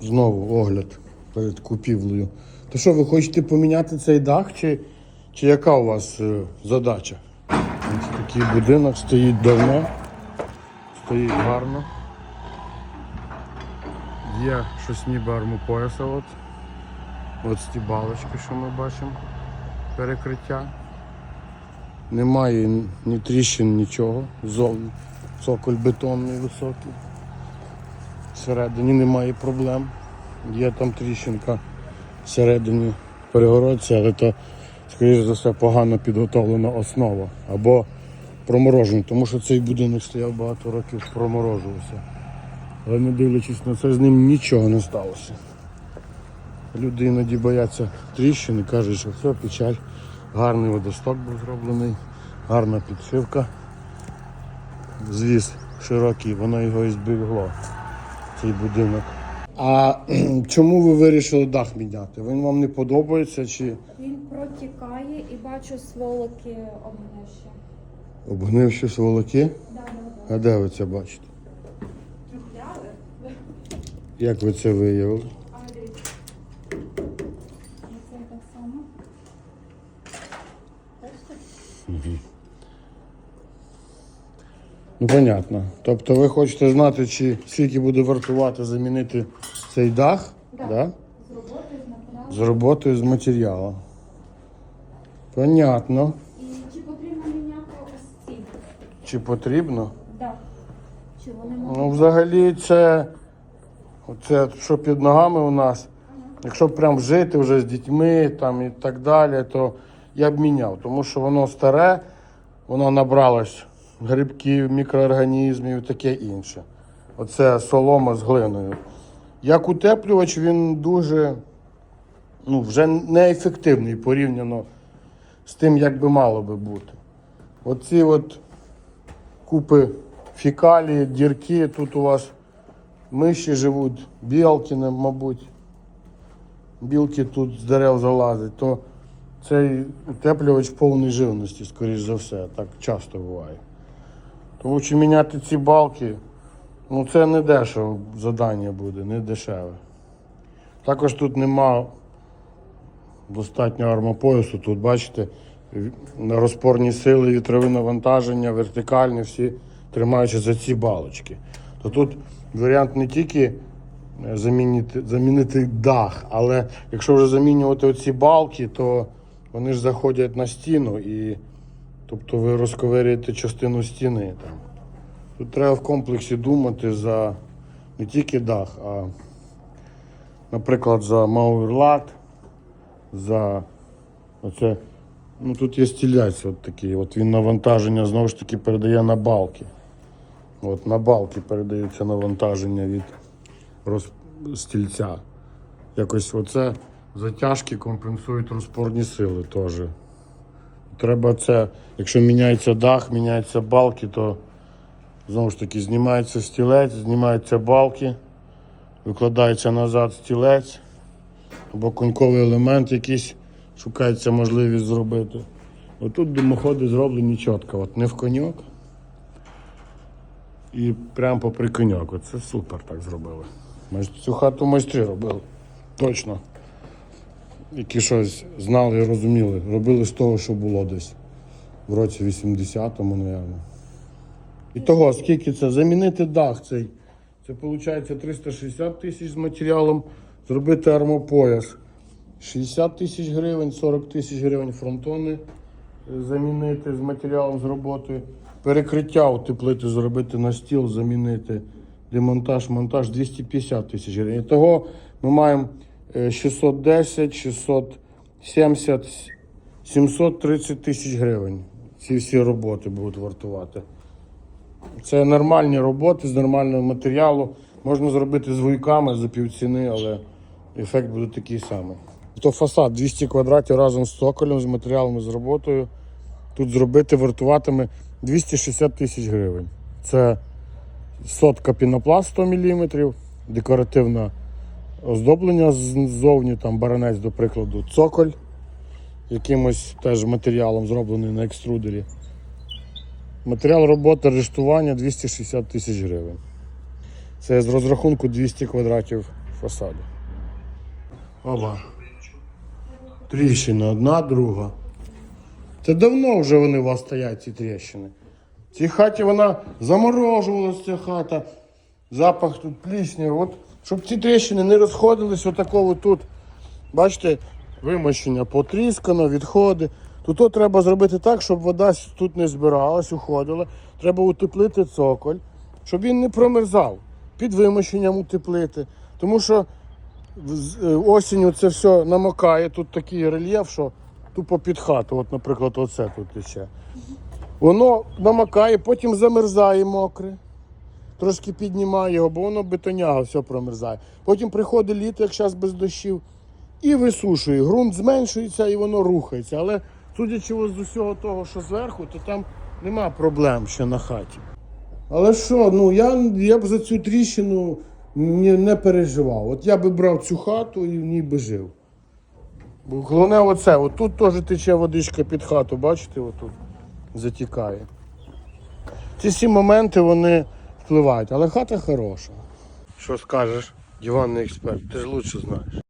Знову огляд перед купівлею. То що, ви хочете поміняти цей дах, чи, чи яка у вас е, задача? Ось такий будинок стоїть давно, стоїть гарно. Є щось ніби армопояса. От. От ці балочки, що ми бачимо, перекриття. Немає ні тріщин, нічого. Зовні. Цоколь бетонний високий. Всередині немає проблем. Є там тріщинка всередині перегородці, але то, скоріш за все, погано підготовлена основа. Або проморожений, тому що цей будинок стояв багато років, проморожувався. Але не дивлячись на це, з ним нічого не сталося. Люди іноді бояться тріщин і кажуть, що все, печаль. Гарний водосток був зроблений, гарна підшивка. Звіз широкий, воно його і зберегло, цей будинок. А чому ви вирішили дах міняти? Він вам не подобається чи Він протікає і бачу сволоки обгнивші. обгнивші сволоки? Да, да, да. А де ви це бачите? Як ви це виявили? А дивіться. Це так само. Бачите? Ну, понятно. Тобто ви хочете знати, чи скільки буде вартувати замінити цей дах? Да. Да? З роботи, з матеріалу. З роботою з матеріалу. Понятно. І чи потрібно міняти ось ці? Чи потрібно? Да. Чи вони можуть? Ну, взагалі, це, це що під ногами у нас. Якщо прям жити вже з дітьми там, і так далі, то я б міняв, тому що воно старе, воно набралось грибків, мікроорганізмів таке інше. Оце солома з глиною. Як утеплювач, він дуже ну, вже неефективний порівняно з тим, як би мало би бути. Оці от купи фікалії, дірки, тут у вас миші живуть, білки, мабуть. Білки тут з дерев залазять, то цей утеплювач повний живності, скоріш за все, так часто буває. Тому що міняти ці балки, ну це не дешево завдання буде, не дешеве. Також тут нема достатньо армопоясу. Тут бачите, розпорні сили, вітрове навантаження, вертикальні, всі тримаючи за ці балочки. То тут варіант не тільки е, замінити, замінити дах, але якщо вже замінювати оці балки, то вони ж заходять на стіну і тобто ви розковирюєте частину стіни. Там. Тут треба в комплексі думати за не тільки дах, а, наприклад, за мауерлат, за оце. Ну тут є стілець от такий. От він навантаження знову ж таки передає на балки. От на балки передається навантаження від роз... стільця. Якось оце затяжки компенсують розпорні сили теж. Треба це, якщо міняється дах, міняються балки, то знову ж таки знімається стілець, знімаються балки, викладається назад стілець або коньковий елемент якийсь, шукається можливість зробити. Отут димоходи зроблені чітко, от не в коньок. І прямо попри коньок. Оце супер так зробили. Цю хату майстри робили. Точно. Які щось знали і розуміли. Робили з того, що було десь в році 80-му, напевно. І того, скільки це? Замінити дах цей. Це виходить 360 тисяч з матеріалом, зробити армопояс. 60 тисяч гривень, 40 тисяч гривень фронтони е, замінити з матеріалом з роботи. Перекриття утеплити, зробити на стіл, замінити. Демонтаж, монтаж 250 тисяч гривень. Того ми маємо 610, 670, 730 тисяч гривень. Ці всі роботи будуть вартувати. Це нормальні роботи з нормального матеріалу. Можна зробити з вуйками за півціни, але ефект буде такий самий. То фасад 200 квадратів разом з цоколем, з матеріалами, з роботою. Тут зробити вартуватиме 260 тисяч гривень. Це сотка пінопласт 100 мм, декоративне оздоблення ззовні, там баранець, до прикладу, цоколь, якимось теж матеріалом зроблений на екструдері. Матеріал роботи рештування 260 тисяч гривень. Це з розрахунку 200 квадратів фасаду. Оба. Тріщина одна, друга. Це давно вже вони у вас стоять, ці тріщини. В цій хаті вона заморожувалася, ця хата. Запах тут плісні. От, щоб ці тріщини не розходились, отакого тут. Бачите, вимощення потріскано, відходи. От треба зробити так, щоб вода тут не збиралась, уходила. Треба утеплити цоколь, щоб він не промерзав. Під вимощенням утеплити. Тому що е, осінню це все намокає. Тут такий рельєф, що тупо під хату. От, наприклад, оце тут іще. Воно намокає, потім замерзає мокре. Трошки піднімає його, бо воно бетоняга, все промерзає. Потім приходить літо, як зараз без дощів, і висушує. Ґрунт зменшується і воно рухається. Але судячи з усього того, що зверху, то там нема проблем ще на хаті. Але що, ну я, я б за цю тріщину не, не переживав. От я би брав цю хату і в ній би жив. Бо головне оце, отут теж тече водичка під хату, бачите, отут затікає. Ці всі моменти вони впливають, але хата хороша. Що скажеш, диванний експерт, ти ж лучше знаєш.